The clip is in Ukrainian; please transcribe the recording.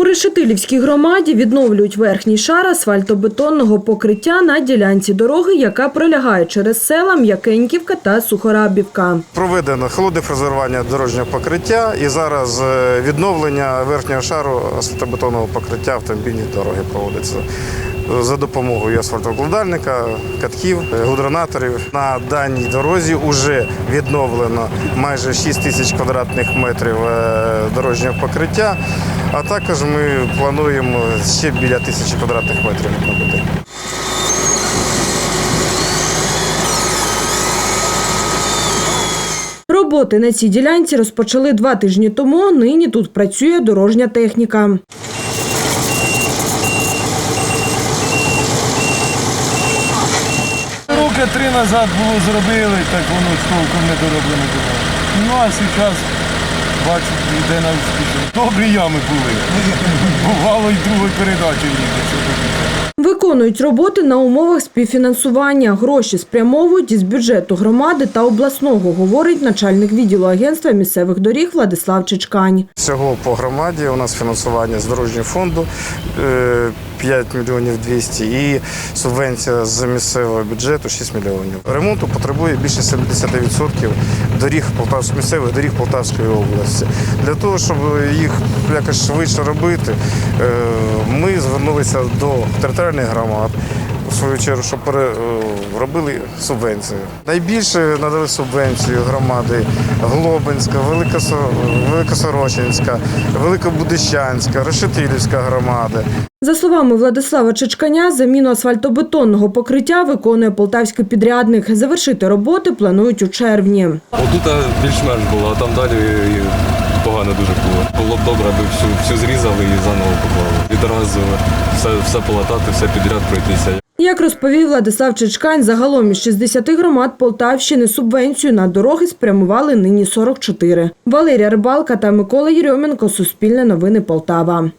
У Решетилівській громаді відновлюють верхній шар асфальтобетонного покриття на ділянці дороги, яка пролягає через села М'якеньківка та Сухорабівка. Проведено холодне фрезерування дорожнього покриття і зараз е, відновлення верхнього шару асфальтобетонного покриття автомобільної дороги проводиться е, за допомогою асфальтоукладальника, катків, е, гудронаторів. На даній дорозі вже відновлено майже 6 тисяч квадратних метрів дорожнього покриття, а також ми плануємо ще біля тисячі квадратних метрів відновити. Роботи на цій ділянці розпочали два тижні тому. Нині тут працює дорожня техніка. Роки три назад було зробили, так воно з толком не дороблено було. Ну а зараз бачу, йде на успішно. Добрі ями були. Бувало і другої передачі їде. Виконують роботи на умовах співфінансування. Гроші спрямовують із бюджету громади та обласного, говорить начальник відділу агентства місцевих доріг Владислав Чичкань. Всього по громаді у нас фінансування з дорожнього фонду е, 5 мільйонів 200 і субвенція з місцевого бюджету 6 мільйонів. Ремонту потребує більше 70% доріг Полтавської місцевих доріг Полтавської області. Для того, щоб їх якось швидше робити, е, ми звернулися до територіальних громад. Свою чергу, щоб е, робили субвенцію. Найбільше надали субвенцію громади Глобинська, Великосо- Великосорочинська, Великобудищанська, Решетилівська громади. За словами Владислава Чичканя, заміну асфальтобетонного покриття виконує полтавський підрядник. Завершити роботи планують у червні. Отут більш-менш було, а там далі погано дуже було. Було б добре, аби всю, всю зрізали і заново поклали. Відразу все, все полатати, все підряд пройтися. Як розповів Владислав Чичкань, загалом із 60 громад Полтавщини субвенцію на дороги спрямували нині 44. Валерія Рибалка та Микола Єрьоменко. Суспільне новини Полтава.